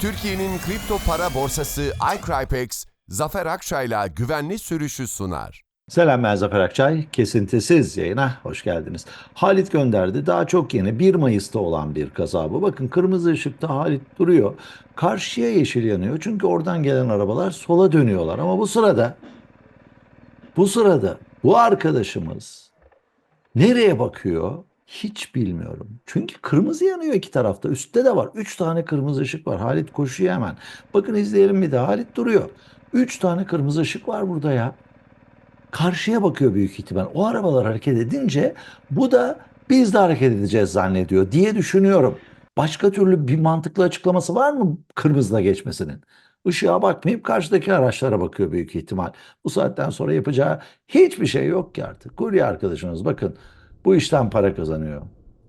Türkiye'nin kripto para borsası iCrypex, Zafer Akçay'la güvenli sürüşü sunar. Selam ben Zafer Akçay. Kesintisiz yayına hoş geldiniz. Halit gönderdi. Daha çok yeni 1 Mayıs'ta olan bir kaza bu. Bakın kırmızı ışıkta Halit duruyor. Karşıya yeşil yanıyor. Çünkü oradan gelen arabalar sola dönüyorlar. Ama bu sırada bu sırada bu arkadaşımız nereye bakıyor? Hiç bilmiyorum. Çünkü kırmızı yanıyor iki tarafta. Üstte de var. Üç tane kırmızı ışık var. Halit koşuyor hemen. Bakın izleyelim bir daha. Halit duruyor. Üç tane kırmızı ışık var burada ya karşıya bakıyor büyük ihtimal. O arabalar hareket edince bu da biz de hareket edeceğiz zannediyor diye düşünüyorum. Başka türlü bir mantıklı açıklaması var mı kırmızıda geçmesinin? Işığa bakmayıp karşıdaki araçlara bakıyor büyük ihtimal. Bu saatten sonra yapacağı hiçbir şey yok ki artık. Kurye arkadaşınız bakın bu işten para kazanıyor.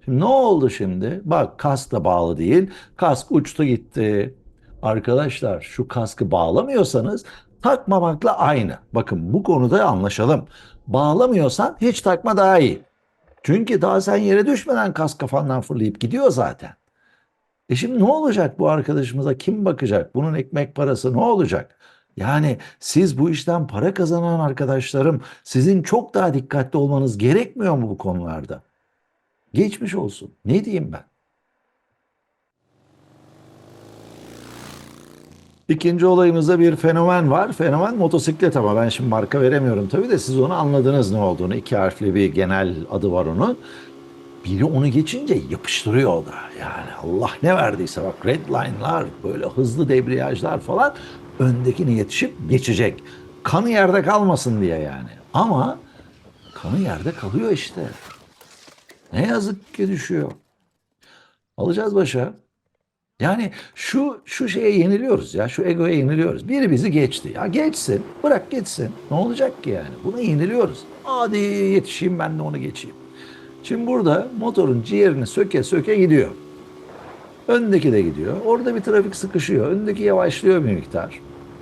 Şimdi ne oldu şimdi? Bak kask da bağlı değil. Kask uçtu gitti. Arkadaşlar şu kaskı bağlamıyorsanız takmamakla aynı. Bakın bu konuda anlaşalım. Bağlamıyorsan hiç takma daha iyi. Çünkü daha sen yere düşmeden kask kafandan fırlayıp gidiyor zaten. E şimdi ne olacak bu arkadaşımıza? Kim bakacak? Bunun ekmek parası ne olacak? Yani siz bu işten para kazanan arkadaşlarım sizin çok daha dikkatli olmanız gerekmiyor mu bu konularda? Geçmiş olsun. Ne diyeyim ben? İkinci olayımızda bir fenomen var. Fenomen motosiklet ama ben şimdi marka veremiyorum tabii de siz onu anladınız ne olduğunu. İki harfli bir genel adı var onun. Biri onu geçince yapıştırıyor o da. Yani Allah ne verdiyse bak redline'lar, böyle hızlı debriyajlar falan öndekine yetişip geçecek. Kanı yerde kalmasın diye yani. Ama kanı yerde kalıyor işte. Ne yazık ki düşüyor. Alacağız başa. Yani şu şu şeye yeniliyoruz ya, şu egoya yeniliyoruz. Biri bizi geçti. Ya geçsin, bırak geçsin. Ne olacak ki yani? Buna yeniliyoruz. Hadi yetişeyim ben de onu geçeyim. Şimdi burada motorun ciğerini söke söke gidiyor. Öndeki de gidiyor. Orada bir trafik sıkışıyor. Öndeki yavaşlıyor bir miktar.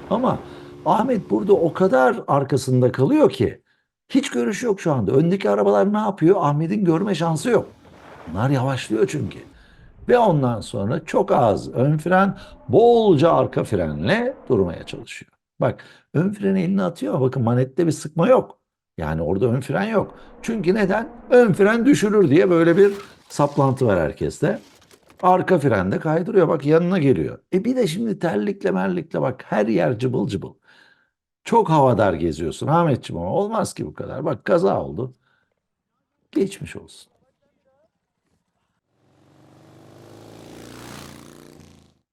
Ama Ahmet burada o kadar arkasında kalıyor ki hiç görüş yok şu anda. Öndeki arabalar ne yapıyor? Ahmet'in görme şansı yok. Bunlar yavaşlıyor çünkü. Ve ondan sonra çok az ön fren, bolca arka frenle durmaya çalışıyor. Bak ön freni elini atıyor bakın manette bir sıkma yok. Yani orada ön fren yok. Çünkü neden? Ön fren düşürür diye böyle bir saplantı var herkeste. Arka fren de kaydırıyor. Bak yanına geliyor. E bir de şimdi terlikle merlikle bak her yer cıbıl cıbıl. Çok havadar geziyorsun Ahmetciğim ama olmaz ki bu kadar. Bak kaza oldu. Geçmiş olsun.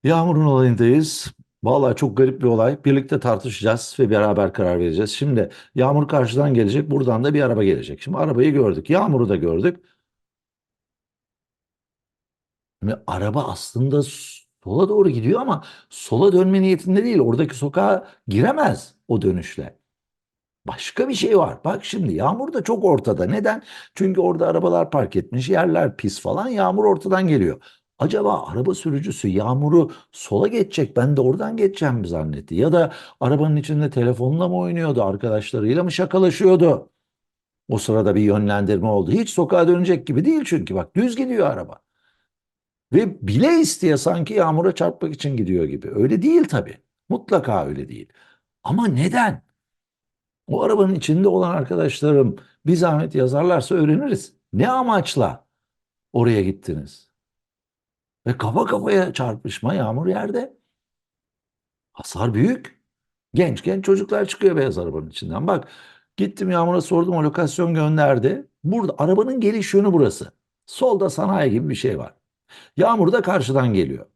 Yağmur'un olayındayız. Vallahi çok garip bir olay. Birlikte tartışacağız ve beraber karar vereceğiz. Şimdi Yağmur karşıdan gelecek, buradan da bir araba gelecek. Şimdi arabayı gördük, Yağmur'u da gördük. Şimdi araba aslında sola doğru gidiyor ama sola dönme niyetinde değil. Oradaki sokağa giremez o dönüşle. Başka bir şey var. Bak şimdi Yağmur da çok ortada. Neden? Çünkü orada arabalar park etmiş, yerler pis falan. Yağmur ortadan geliyor. Acaba araba sürücüsü Yağmur'u sola geçecek, ben de oradan geçeceğim mi zannetti? Ya da arabanın içinde telefonla mı oynuyordu, arkadaşlarıyla mı şakalaşıyordu? O sırada bir yönlendirme oldu. Hiç sokağa dönecek gibi değil çünkü bak düz gidiyor araba. Ve bile isteye sanki Yağmur'a çarpmak için gidiyor gibi. Öyle değil tabii. Mutlaka öyle değil. Ama neden? O arabanın içinde olan arkadaşlarım bir zahmet yazarlarsa öğreniriz. Ne amaçla oraya gittiniz? Ve kafa kafaya çarpışma yağmur yerde. Hasar büyük. Genç genç çocuklar çıkıyor beyaz arabanın içinden. Bak gittim Yağmur'a sordum o lokasyon gönderdi. Burada arabanın geliş yönü burası. Solda sanayi gibi bir şey var. Yağmur da karşıdan geliyor.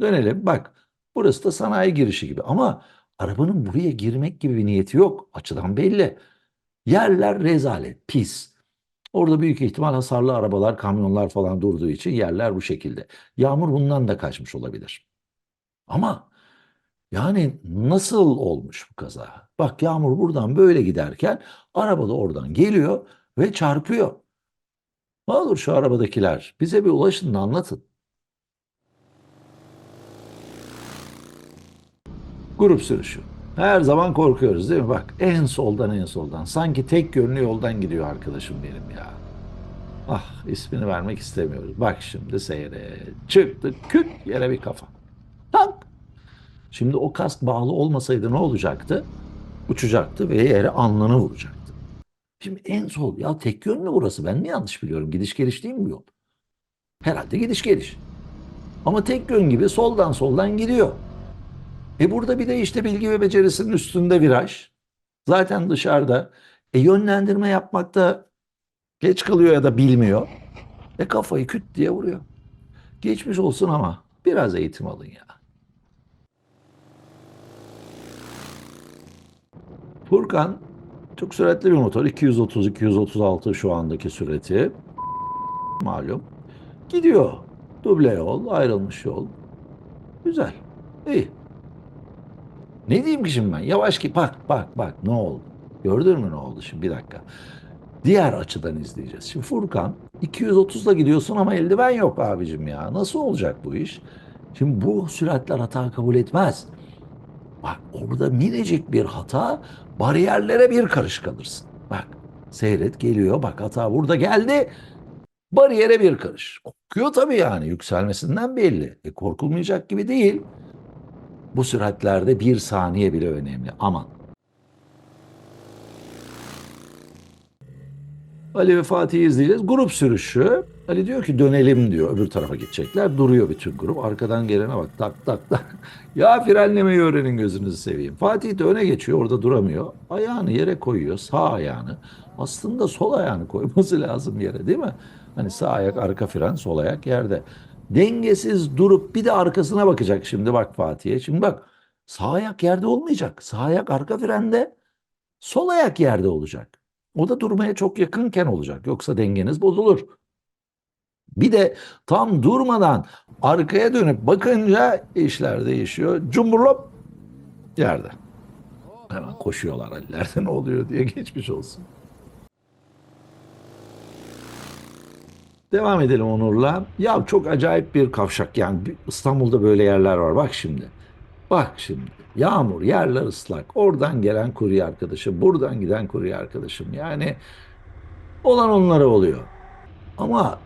Dönelim bak burası da sanayi girişi gibi ama arabanın buraya girmek gibi bir niyeti yok. Açıdan belli. Yerler rezalet, pis. Orada büyük ihtimal hasarlı arabalar, kamyonlar falan durduğu için yerler bu şekilde. Yağmur bundan da kaçmış olabilir. Ama yani nasıl olmuş bu kaza? Bak Yağmur buradan böyle giderken araba da oradan geliyor ve çarpıyor. Ne olur şu arabadakiler bize bir ulaşın da anlatın. Grup sürüşü. Her zaman korkuyoruz değil mi? Bak en soldan en soldan. Sanki tek yönlü yoldan gidiyor arkadaşım benim ya. Ah ismini vermek istemiyoruz. Bak şimdi seyre. Çıktı küt yere bir kafa. Tak Şimdi o kask bağlı olmasaydı ne olacaktı? Uçacaktı ve yere alnını vuracaktı. Şimdi en sol ya tek yön mü burası? Ben mi yanlış biliyorum? Gidiş geliş değil mi yol? Herhalde gidiş geliş. Ama tek yön gibi soldan soldan gidiyor. E burada bir de işte bilgi ve becerisinin üstünde viraj. Zaten dışarıda. E yönlendirme yapmakta geç kalıyor ya da bilmiyor. E kafayı küt diye vuruyor. Geçmiş olsun ama biraz eğitim alın ya. Furkan çok süratli bir motor. 230-236 şu andaki süreti. Malum. Gidiyor. Duble yol, ayrılmış yol. Güzel. İyi. Ne diyeyim ki şimdi ben? Yavaş ki bak bak bak ne oldu? Gördün mü ne oldu şimdi bir dakika. Diğer açıdan izleyeceğiz. Şimdi Furkan 230'da gidiyorsun ama eldiven yok abicim ya. Nasıl olacak bu iş? Şimdi bu süratler hata kabul etmez. Bak orada minicik bir hata bariyerlere bir karış kalırsın. Bak seyret geliyor bak hata burada geldi. Bariyere bir karış. Korkuyor tabii yani yükselmesinden belli. E, korkulmayacak gibi değil. Bu süratlerde bir saniye bile önemli. Aman. Ali ve Fatih'i izleyeceğiz. Grup sürüşü. Ali diyor ki dönelim diyor. Öbür tarafa gidecekler. Duruyor bütün grup. Arkadan gelene bak tak tak tak. ya frenlemeyi öğrenin gözünüzü seveyim. Fatih de öne geçiyor. Orada duramıyor. Ayağını yere koyuyor. Sağ ayağını. Aslında sol ayağını koyması lazım yere değil mi? Hani sağ ayak arka fren sol ayak yerde. Dengesiz durup bir de arkasına bakacak şimdi bak Fatih'e. Şimdi bak sağ ayak yerde olmayacak. Sağ ayak arka frende. Sol ayak yerde olacak. O da durmaya çok yakınken olacak. Yoksa dengeniz bozulur. Bir de tam durmadan arkaya dönüp bakınca işler değişiyor. Cumburlop yerde. Hemen koşuyorlar Ali'lerde ne oluyor diye geçmiş olsun. Devam edelim Onur'la. Ya çok acayip bir kavşak yani İstanbul'da böyle yerler var. Bak şimdi. Bak şimdi. Yağmur, yerler ıslak. Oradan gelen kurye arkadaşım, buradan giden kurye arkadaşım. Yani olan onlara oluyor. Ama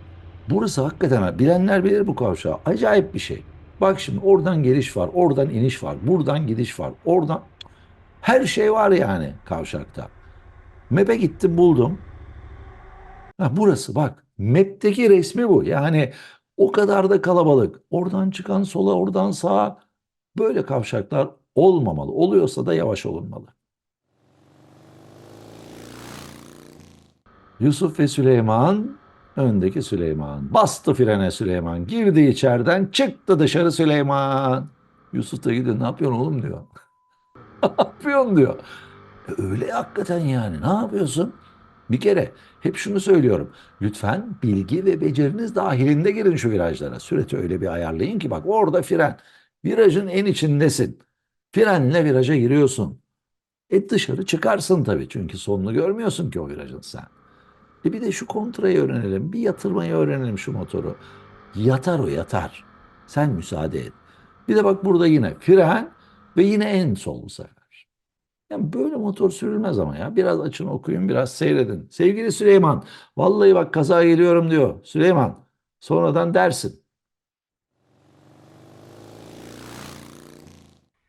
burası hakikaten bilenler bilir bu kavşağı. Acayip bir şey. Bak şimdi oradan geliş var, oradan iniş var, buradan gidiş var, oradan her şey var yani kavşakta. Map'e gittim buldum. Ha, burası bak. Map'teki resmi bu. Yani o kadar da kalabalık. Oradan çıkan sola, oradan sağa böyle kavşaklar olmamalı. Oluyorsa da yavaş olunmalı. Yusuf ve Süleyman öndeki Süleyman. Bastı frene Süleyman. Girdi içeriden çıktı dışarı Süleyman. Yusuf da gidiyor ne yapıyorsun oğlum diyor. ne yapıyorsun diyor. E, öyle hakikaten yani ne yapıyorsun? Bir kere hep şunu söylüyorum. Lütfen bilgi ve beceriniz dahilinde girin şu virajlara. Süreti öyle bir ayarlayın ki bak orada fren. Virajın en içindesin. Frenle viraja giriyorsun. E dışarı çıkarsın tabii çünkü sonunu görmüyorsun ki o virajın sen. E bir de şu kontrayı öğrenelim. Bir yatırmayı öğrenelim şu motoru. Yatar o yatar. Sen müsaade et. Bir de bak burada yine fren ve yine en sol bu sefer. Yani böyle motor sürülmez ama ya. Biraz açın okuyun, biraz seyredin. Sevgili Süleyman, vallahi bak kaza geliyorum diyor. Süleyman, sonradan dersin.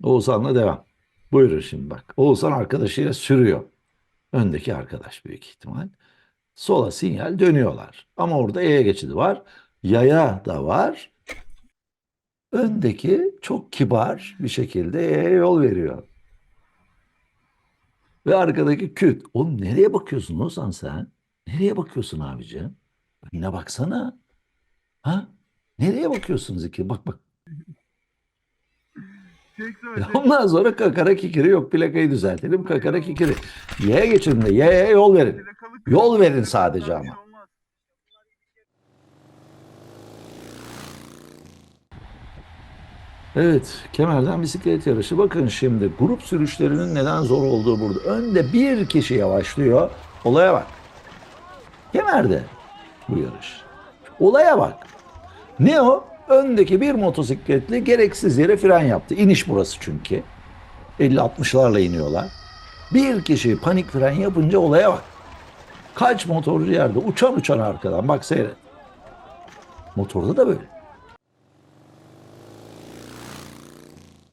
Oğuzhan'la devam. Buyurun şimdi bak. Oğuzhan arkadaşıyla sürüyor. Öndeki arkadaş büyük ihtimal. Sola sinyal dönüyorlar. Ama orada yaya geçidi var. Yaya da var. Öndeki çok kibar bir şekilde yaya yol veriyor. Ve arkadaki küt. Oğlum nereye bakıyorsun Ozan sen? Nereye bakıyorsun abicim? Yine baksana. Ha? Nereye bakıyorsunuz iki? Bak bak. Ondan sonra kakara kikiri yok plakayı düzeltelim kakara kikiri. Y'ye geçin de Y'ye yol verin. Yol verin sadece ama. Evet, kemerden bisiklet yarışı. Bakın şimdi grup sürüşlerinin neden zor olduğu burada. Önde bir kişi yavaşlıyor. Olaya bak. Kemerde bu yarış. Olaya bak. Ne o? Öndeki bir motosikletli gereksiz yere fren yaptı. İniş burası çünkü. 50-60'larla iniyorlar. Bir kişi panik fren yapınca olaya bak. Kaç motorcu yerde uçan uçan arkadan. Bak seyret. Motorda da böyle.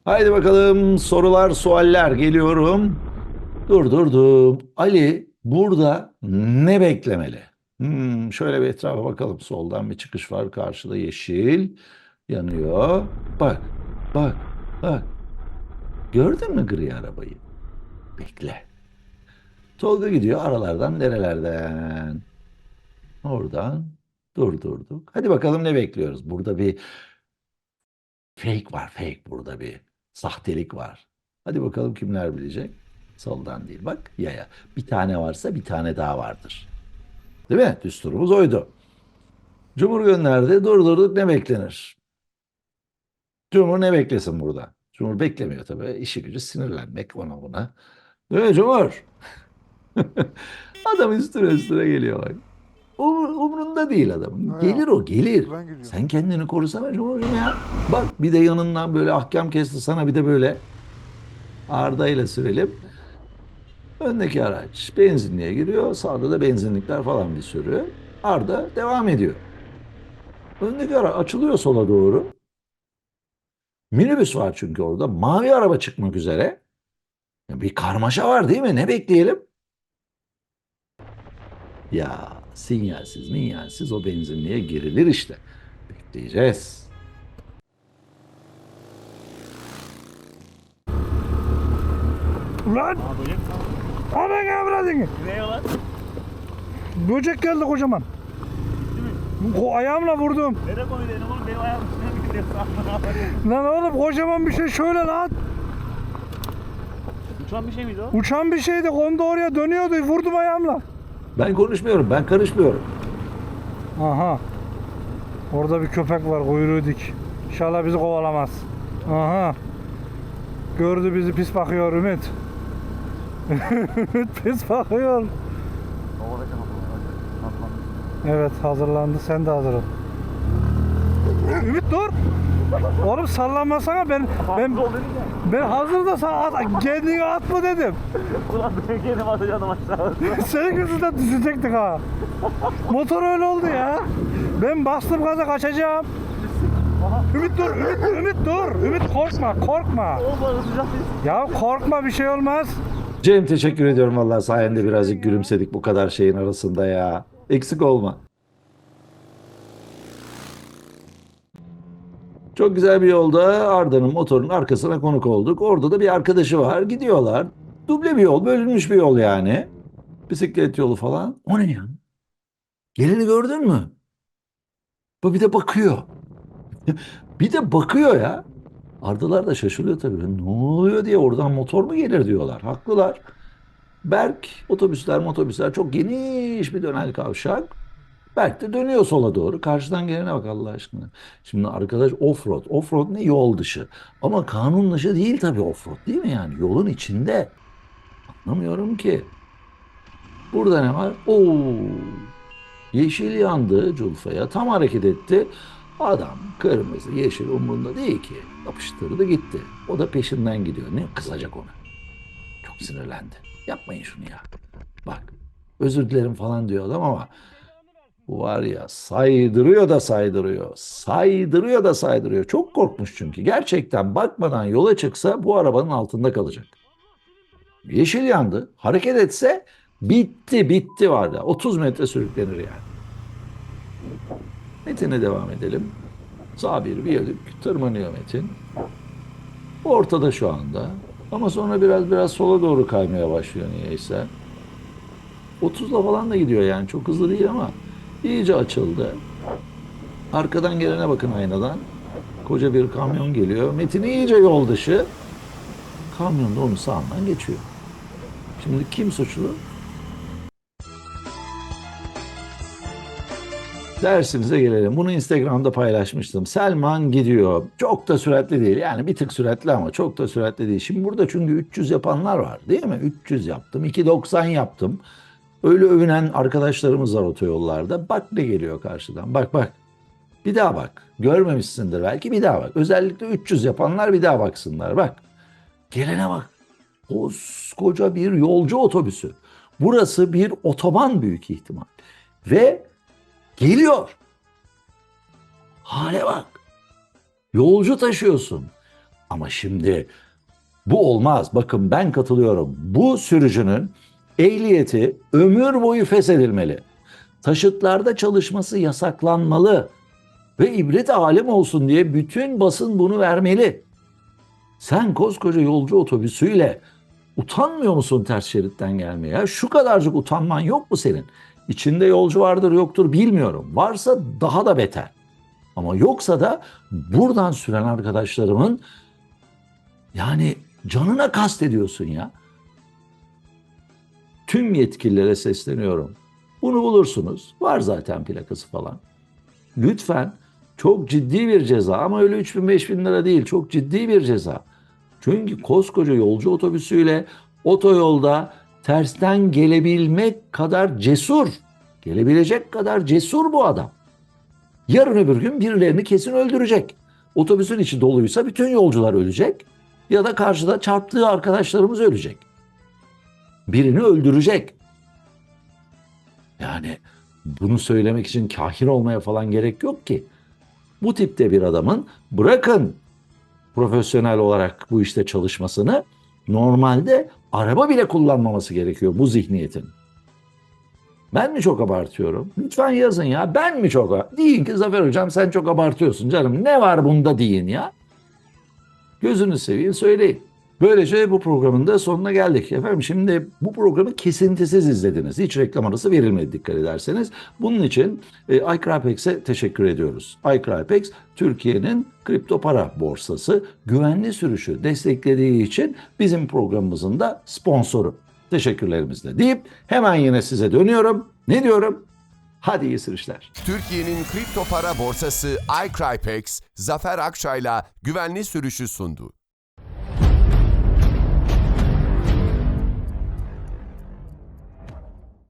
Haydi bakalım sorular, sualler geliyorum. Durdurdum. Ali burada ne beklemeli? Hmm, şöyle bir etrafa bakalım. Soldan bir çıkış var. Karşıda yeşil yanıyor. Bak, bak, bak. Gördün mü gri arabayı? Bekle. Tolga gidiyor aralardan nerelerden? Oradan durdurduk. Hadi bakalım ne bekliyoruz? Burada bir fake var, fake burada bir sahtelik var. Hadi bakalım kimler bilecek? Soldan değil bak yaya. Bir tane varsa bir tane daha vardır. Değil mi? Düsturumuz oydu. Cumhur gönderdi. Durdurduk ne beklenir? Cumhur ne beklesin burada? Cumhur beklemiyor tabii. İşi gücü sinirlenmek ona buna. Değil mi Cumhur? Adam üstüne üstüne geliyor bak. Umur, umrunda değil adamın. Ha, Gelir o gelir. Sen kendini korusana Cumhurcuğum ya. Bak bir de yanından böyle ahkam kesti sana bir de böyle Arda ile sürelim. Öndeki araç benzinliğe giriyor. Sağda da benzinlikler falan bir sürü. Arda devam ediyor. Öndeki araç açılıyor sola doğru. Minibüs var çünkü orada. Mavi araba çıkmak üzere. Bir karmaşa var değil mi? Ne bekleyelim? Ya sinyalsiz minyalsiz o benzinliğe girilir işte. Bekleyeceğiz. Ulan! Aman avradını! Ne lan? Böcek geldi kocaman. O ayağımla vurdum. Nereye koydun oğlum? Benim ayağım üstüne mi gidiyorsun? Lan oğlum kocaman bir şey şöyle lan. Uçan bir şey miydi o? Uçan bir şeydi kondu oraya dönüyordu vurdum ayağımla. Ben konuşmuyorum, ben karışmıyorum. Aha. Orada bir köpek var kuyruğu dik. İnşallah bizi kovalamaz. Aha. Gördü bizi pis bakıyor Ümit. Pis bakıyor. Evet hazırlandı sen de hazır ol. Ümit dur. Oğlum sallanmasana ben ben ben hazır da sana at, kendini atma dedim. Ulan ben kendim atacaktım aşağı. Senin yüzünden düşecektik ha. Motor öyle oldu ya. Ben bastım gaza kaçacağım. Ümit dur, Ümit, Ümit dur. Ümit korkma, korkma. Ya korkma bir şey olmaz. Cem teşekkür ediyorum vallahi sayende birazcık gülümsedik bu kadar şeyin arasında ya. Eksik olma. Çok güzel bir yolda Arda'nın motorunun arkasına konuk olduk. Orada da bir arkadaşı var. Gidiyorlar. Duble bir yol, bölünmüş bir yol yani. Bisiklet yolu falan. O ne ya? Geleni gördün mü? Bu bir de bakıyor. bir de bakıyor ya. Ardalar da şaşırıyor tabii. Ne oluyor diye oradan motor mu gelir diyorlar. Haklılar. Berk otobüsler motobüsler çok geniş bir dönel kavşak. Berk de dönüyor sola doğru. Karşıdan gelene bak Allah aşkına. Şimdi arkadaş offroad. Offroad ne? Yol dışı. Ama kanun dışı değil tabii offroad değil mi yani? Yolun içinde. Anlamıyorum ki. Burada ne var? Oo. Yeşil yandı Culfa'ya. Tam hareket etti. Adam kırmızı, yeşil umrunda değil ki. Yapıştırdı gitti. O da peşinden gidiyor. Ne kızacak ona? Çok sinirlendi. Yapmayın şunu ya. Bak özür dilerim falan diyor adam ama var ya saydırıyor da saydırıyor. Saydırıyor da saydırıyor. Çok korkmuş çünkü. Gerçekten bakmadan yola çıksa bu arabanın altında kalacak. Yeşil yandı. Hareket etse bitti bitti var ya. 30 metre sürüklenir yani. Metin'e devam edelim. Sağ bir viyadük tırmanıyor Metin. Ortada şu anda. Ama sonra biraz biraz sola doğru kaymaya başlıyor niyeyse. 30'la falan da gidiyor yani çok hızlı değil ama iyice açıldı. Arkadan gelene bakın aynadan. Koca bir kamyon geliyor. Metin iyice yol dışı. Kamyon da onun sağından geçiyor. Şimdi kim suçlu? Dersimize gelelim. Bunu Instagram'da paylaşmıştım. Selman gidiyor. Çok da süratli değil. Yani bir tık süratli ama çok da süratli değil. Şimdi burada çünkü 300 yapanlar var değil mi? 300 yaptım. 290 yaptım. Öyle övünen arkadaşlarımız var otoyollarda. Bak ne geliyor karşıdan. Bak bak. Bir daha bak. Görmemişsindir belki bir daha bak. Özellikle 300 yapanlar bir daha baksınlar. Bak. Gelene bak. Koskoca bir yolcu otobüsü. Burası bir otoban büyük ihtimal. Ve geliyor. Hale bak. Yolcu taşıyorsun. Ama şimdi bu olmaz. Bakın ben katılıyorum. Bu sürücünün ehliyeti ömür boyu feshedilmeli. Taşıtlarda çalışması yasaklanmalı. Ve ibret alem olsun diye bütün basın bunu vermeli. Sen koskoca yolcu otobüsüyle utanmıyor musun ters şeritten gelmeye? Şu kadarcık utanman yok mu senin? İçinde yolcu vardır yoktur bilmiyorum. Varsa daha da beter. Ama yoksa da buradan süren arkadaşlarımın yani canına kast ediyorsun ya. Tüm yetkililere sesleniyorum. Bunu bulursunuz. Var zaten plakası falan. Lütfen çok ciddi bir ceza ama öyle 3 bin 5 bin lira değil çok ciddi bir ceza. Çünkü koskoca yolcu otobüsüyle otoyolda tersten gelebilmek kadar cesur, gelebilecek kadar cesur bu adam. Yarın öbür gün birilerini kesin öldürecek. Otobüsün içi doluysa bütün yolcular ölecek ya da karşıda çarptığı arkadaşlarımız ölecek. Birini öldürecek. Yani bunu söylemek için kahin olmaya falan gerek yok ki. Bu tipte bir adamın bırakın profesyonel olarak bu işte çalışmasını normalde araba bile kullanmaması gerekiyor bu zihniyetin. Ben mi çok abartıyorum? Lütfen yazın ya. Ben mi çok Deyin ki Zafer Hocam sen çok abartıyorsun canım. Ne var bunda deyin ya. Gözünü seveyim söyleyin. Böylece bu programın da sonuna geldik. Efendim şimdi bu programı kesintisiz izlediniz. Hiç reklam arası verilmedi dikkat ederseniz. Bunun için e, iCrypex'e teşekkür ediyoruz. iCrypex Türkiye'nin kripto para borsası güvenli sürüşü desteklediği için bizim programımızın da sponsoru. Teşekkürlerimizle deyip hemen yine size dönüyorum. Ne diyorum? Hadi iyi sürüşler. Türkiye'nin kripto para borsası iCrypex, Zafer Akçay'la güvenli sürüşü sundu.